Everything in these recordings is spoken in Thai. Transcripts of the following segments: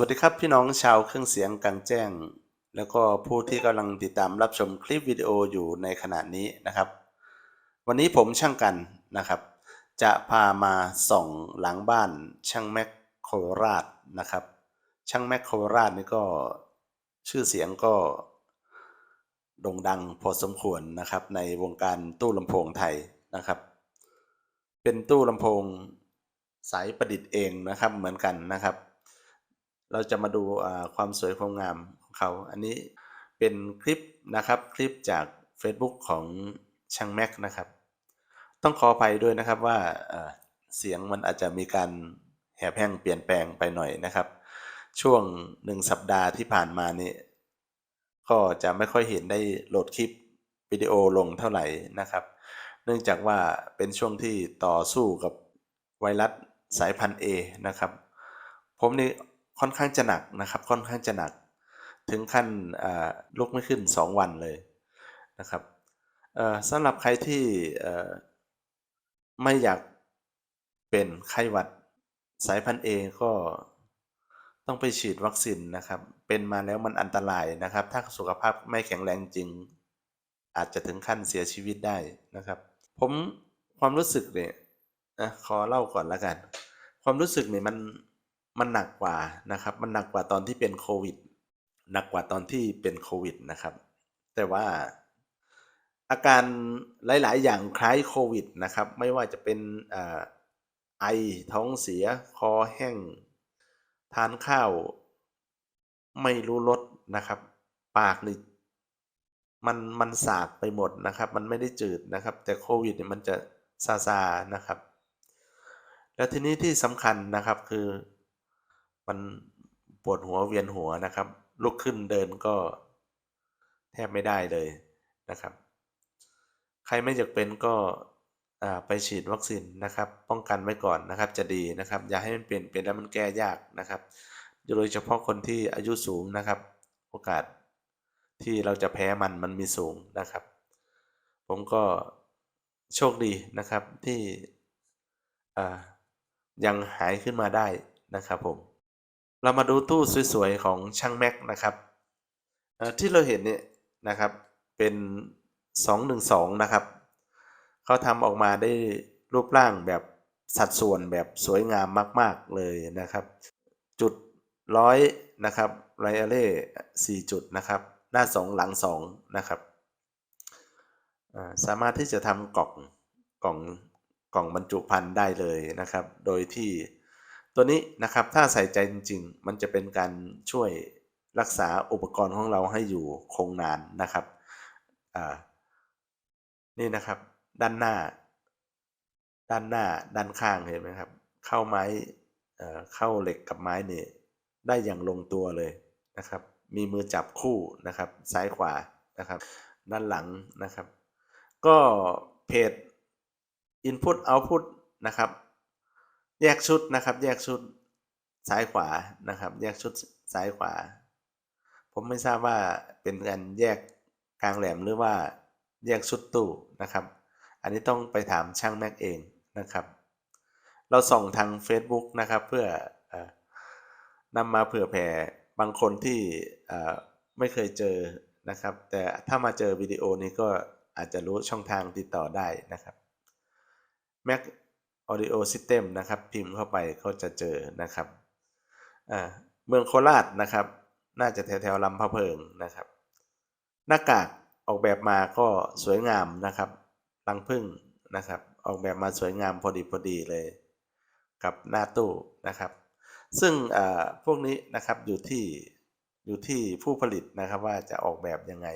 วัสดีครับพี่น้องชาวเครื่องเสียงกลางแจ้ง แล้วก็ผู้ที่กำลังติดตามรับชมคลิปวิดีโออยู่ในขณะนี้นะครับ วันนี้ผมช่างกันนะครับ จะพามาส่องหลังบ้านช่างแม็กโคราชนะครับ ช่างแม็กโคราชนี่ก็ชื่อเสียงก็โด่งดังพอสมควรนะครับ ในวงการตู้ลำโพงไทยนะครับ เป็นตู้ลำโพงสายประดิษฐ์เองนะครับเหมือนกันนะครับ เราจะมาดูความสวยความงามของเขา อันนี้เป็นคลิปนะครับคลิปจาก Facebook ของช่างแม็กนะครับ ต้องขออภัยด้วยนะครับว่าเสียงมันอาจจะมีการแหบแห้งเปลี่ยนแปลงไปหน่อยนะครับ ช่วงหนึ่งสัปดาห์ที่ผ่านมานี่ก็จะไม่ค่อยเห็นได้โหลดคลิปวิดีโอลงเท่าไหร่นะครับ เนื่องจากว่าเป็นช่วงที่ต่อสู้กับไวรัสสายพันธุ์ A นะครับ ผมนี่ ค่อนข้างจะหนักนะครับ ค่อนข้างจะหนัก ถึงขั้นลุกไม่ขึ้น 2 วันเลยนะครับสำหรับใครที่ไม่อยากเป็นไข้หวัดสายพันธุ์ A ก็ต้องไปฉีดวัคซีนนะครับ เป็นมาแล้วมันอันตรายนะครับ ถ้าสุขภาพไม่แข็งแรงจริง อาจจะถึงขั้นเสียชีวิตได้นะครับ ผมความรู้สึกเนี่ยนะขอเล่าก่อนละกัน ความรู้สึกเนี่ยมัน มันหนักกว่านะครับ มันหนักกว่าตอนที่เป็นโควิด หนักกว่าตอนที่เป็นโควิดนะครับ แต่ว่าอาการหลาย ๆ อย่างคล้ายโควิดนะครับ ไม่ว่าจะเป็นอไอท้องเสีย คอแห้ง ทานข้าว ไม่รู้รสนะครับ ปากนี่มันมันสากไปหมดนะครับ มันไม่ได้จืดนะครับ แต่โควิดเนี่ยมันจะซาซานะครับ แล้วทีนี้ที่สำคัญนะครับคือ มันปวดหัวเวียนหัวนะครับ ลุกขึ้นเดินก็แทบไม่ได้เลยนะครับ ใครไม่อยากเป็นก็ไปฉีดวัคซีนนะครับ ป้องกันไว้ก่อนนะครับ จะดีนะครับ อย่าให้มันเปลี่ยนเป็นแล้วมันแก้ยากนะครับ โดยเฉพาะคนที่อายุสูงนะครับ โอกาสที่เราจะแพ้มันมันมีสูงนะครับ ผมก็โชคดีนะครับที่ยังหายขึ้นมาได้นะครับผม เรามาดูตู้สวยๆของช่างแม็กนะครับที่เราเห็นเนี่ยนะครับเป็น 212 นะครับเขาทำออกมาได้รูปร่างแบบสัดส่วนแบบสวยงามมาก ๆ เลยนะครับ จุดร้อยนะครับไรเอเล่สี่จุดนะครับ หน้าสองหลังสองนะครับสามารถที่จะทำกล่องกล่องกล่องบรรจุภัณฑ์ได้เลยนะครับ โดยที่ ตัวนี้นะครับถ้าใส่ใจจริง ๆ มันจะเป็นการช่วยรักษาอุปกรณ์ของเราให้อยู่คงนานนะครับนี่นะครับ ด้านหน้า ด้านหน้าด้านข้างเห็นไหมครับ เข้าไม้เอ่อเข้าเหล็กกับไม้เนี่ยได้อย่างลงตัวเลยนะครับ มีมือจับคู่นะครับ ซ้ายขวานะครับ ด้านหลังนะครับ ก็เพจ Input Output นะครับ แยกชุดนะครับ แยกชุดซ้ายขวานะครับ แยกชุดซ้ายขวา ผมไม่ทราบว่าเป็นการแยกกลางแหลมหรือว่าแยกชุดตู้นะครับ อันนี้ต้องไปถามช่างแม็กเองนะครับ เราส่องทาง Facebook นะครับ เพื่ออนำมาเผื่อแผ่บางคนที่ไม่เคยเจอนะครับ แต่ถ้ามาเจอวิดีโอนี้ก็อาจจะรู้ช่องทางติดต่อได้นะครับ Mac Audio System นะครับ พิมพ์เข้าไปก็จะเจอนะครับอ่าเมืองโคราชนะครับ น่าจะแถวแถวๆลำพะเพิงนะครับ หน้ากากออกแบบมาก็สวยงามนะครับรังผึ้งนะครับ ออกแบบมาสวยงามพอดีพอดีเลย กับหน้าตู้นะครับ ซึ่งพวกนี้นะครับอยู่ที่อยู่ที่ผู้ผลิตนะครับว่าจะออกแบบยังไง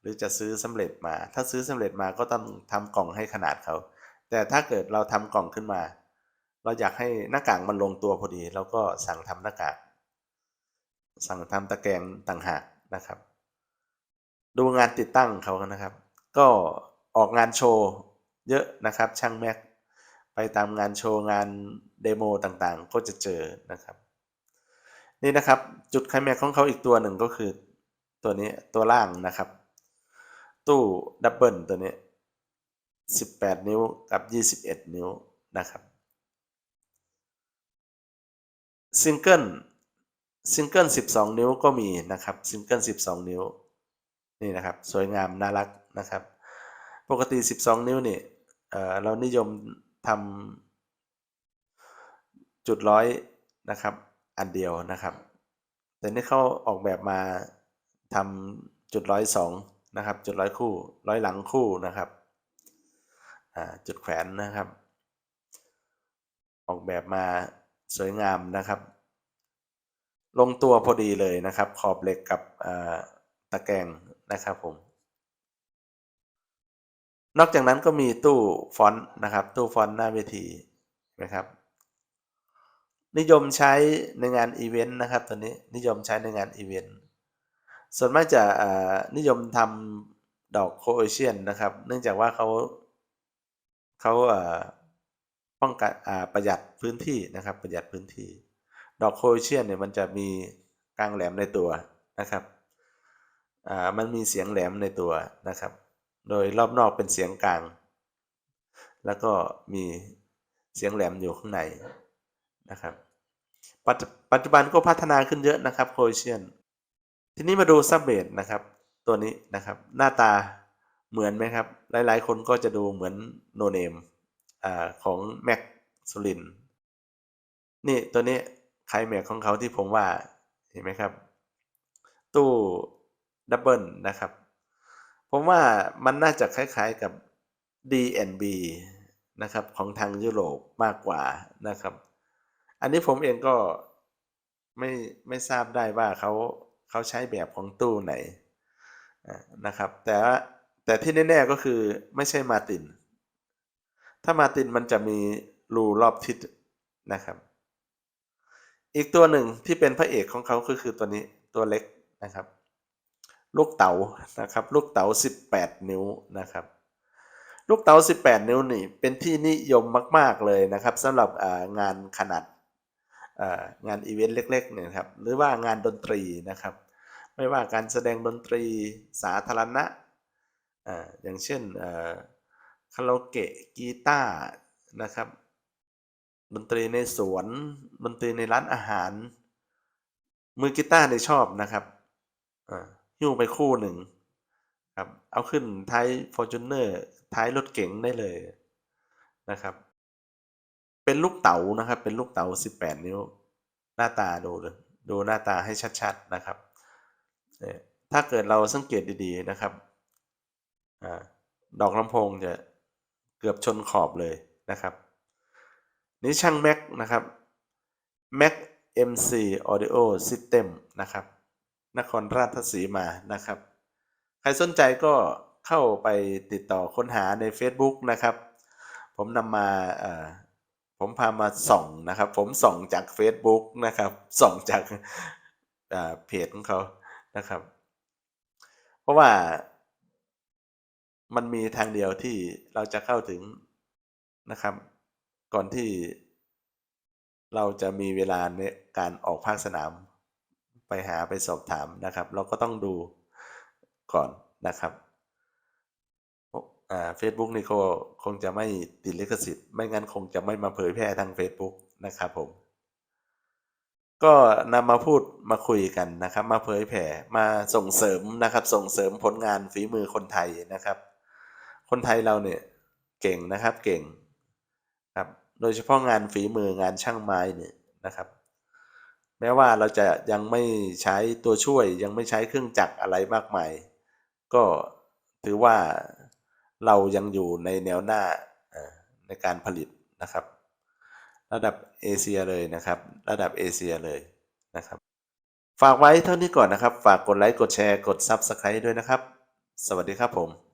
หรือจะซื้อสำเร็จมา ถ้าซื้อสำเร็จมาก็ต้องทำกล่องให้ขนาดเขา แต่ถ้าเกิดเราทำกล่องขึ้นมา เราอยากให้หน้ากากมันลงตัวพอดี เราก็สั่งทำหน้ากาก สั่งทำตะแกรงต่างหากนะครับ ดูงานติดตั้งเขานะครับ ก็ออกงานโชว์เยอะนะครับ ช่างแม็กไปตามงานโชว์งานเดโมต่างๆ ก็จะเจอนะครับ นี่นะครับจุดไคลแม็กของเขาอีกตัวหนึ่งก็คือตัวนี้ตัวล่างนะครับ ตู้ดับเบิลตัวนี้ 18 นิ้วกับ 21 นิ้วนะครับซิงเกิลซิงเกิล 12 นิ้วก็มีนะครับซิงเกิล 12 นิ้วนี่นะครับสวยงามน่ารักนะครับ ปกติ 12 นิ้วนี่เเรานิยมทำจุดร้อยนะครับ อันเดียวนะครับ แต่นี่เขาออกแบบมาทำจุดร้อยสองนะครับ จุดร้อยคู่ร้อยหลังคู่นะครับ จุดแขวนนะครับ ออกแบบมาสวยงามนะครับ ลงตัวพอดีเลยนะครับ ขอบเหล็กกับตะแกรงนะครับผมนอกจากนั้นก็มีตู้ฟอนต์นะครับ ตู้ฟอนต์หน้าเวทีนะครับ นิยมใช้ในงานอีเวนต์นะครับตัวนี้นิยมใช้ในงานอีเวนต์ส่วนมากจะนิยมทำดอกโคเอเชียนนะครับ เนื่องจากว่าเขา เขาป้องกันประหยัดพื้นที่นะครับ ประหยัดพื้นที่ ดอกโคเอเชียนเนี่ยมันจะมีกลางแหลมในตัวนะครับมันมีเสียงแหลมในตัวนะครับ โดยรอบนอกเป็นเสียงกลาง แล้วก็มีเสียงแหลมอยู่ข้างในนะครับ ปัจจุปัจจุบันก็พัฒนาขึ้นเยอะนะครับโคเชียน ทีนี้มาดูซับเบสนะครับ ตัวนี้นะครับ หน้าตา เหมือนไหมครับ หลายๆ คนก็จะดูเหมือนโนเนมอ่าของแม็กสุรินนี่ตัวนี้ไคลแม็กของเขาที่ผมว่าเห็นไหมครับ ตู้ดับเบิลนะครับ ผมว่ามันน่าจะคล้ายๆกับ D&B นะครับของทางยุโรปมากกว่านะครับ อันนี้ผมเองก็ไม่ไม่ทราบได้ว่าเขาเขาใช้แบบของตู้ไหนนะครับ แต่ว่า แต่ที่แน่ๆก็คือไม่ใช่มาติน ถ้ามาตินมันจะมีรูรอบทิศนะครับ อีกตัวหนึ่งที่เป็นพระเอกของเขาก็คือตัวนี้ตัวเล็กนะครับ ลูกเต๋านะครับ ลูกเต๋า 18 นิ้วนะครับ ลูกเต๋า 18 นิ้วนี่เป็นที่นิยมมาก ๆเลยนะครับสำหรับงานขนาดงานอีเวนต์เล็กๆเนี่ยครับหรือว่างานดนตรีนะครับ ไม่ว่าการแสดงดนตรีสาธารณะ อ่าอย่างเช่นคาราโอเกะกีตาร์นะครับดนตรีในสวนดนตรีในร้านอาหาร มือกีตาร์ในยชอบนะครับอ่าหิ้วไปคู่หนึ่งครับเอาขึ้นท้าย Fortuner ท้ายรถเก๋งได้เลยนะครับ เป็นลูกเต๋านะครับ เป็นลูกเต๋า 18 นิ้ว หน้าตาดูดูหน้าตาให้ชัดๆนะครับเนี่ยถ้าเกิดเราสังเกตดีๆนะครับ อดอกลำโพงจะเกือบชนขอบเลยนะครับ นี่ช่างแม็กนะครับ Mac MC Audio System นะครับ นครราชสีมานะครับ ใครสนใจก็เข้าไปติดต่อค้นหาใน Facebook นะครับ ผมนำมาผมพามาส่องนะครับ ผมส่องจาก Facebook นะครับ ส่องจากเพจของเขานะครับ เพราะว่า มันมีทางเดียวที่เราจะเข้าถึงนะครับ ก่อนที่ เราจะมีเวลาในการออกภาคสนาม ไปหาไปสอบถามนะครับ เราก็ต้องดูก่อนนะครับเฟซบุ๊กนี่ก็คงจะไม่ติดลิขสิทธิ์ ไม่งั้นคงจะไม่มาเผยแพร่ทาง Facebook นะครับผม ก็นำมาพูดมาคุยกันนะครับ มาเผยแผ่มาส่งเสริมนะครับ ส่งเสริมผลงานฝีมือคนไทยนะครับ คนไทยเราเนี่ยเก่งนะครับเก่งครับโดยเฉพาะงานฝีมืองานช่างไม้เนี่ยนะครับ แม้ว่าเราจะยังไม่ใช้ตัวช่วยยังไม่ใช้เครื่องจักรอะไรมากมาย ก็ถือว่าเรายังอยู่ในแนวหน้าในการผลิตนะครับ ระดับเอเชียเลยนะครับ ระดับเอเชียเลยนะครับ ฝากไว้เท่านี้ก่อนนะครับ ฝากกดไลค์กดแชร์กด Subscribe ด้วยนะครับ สวัสดีครับผม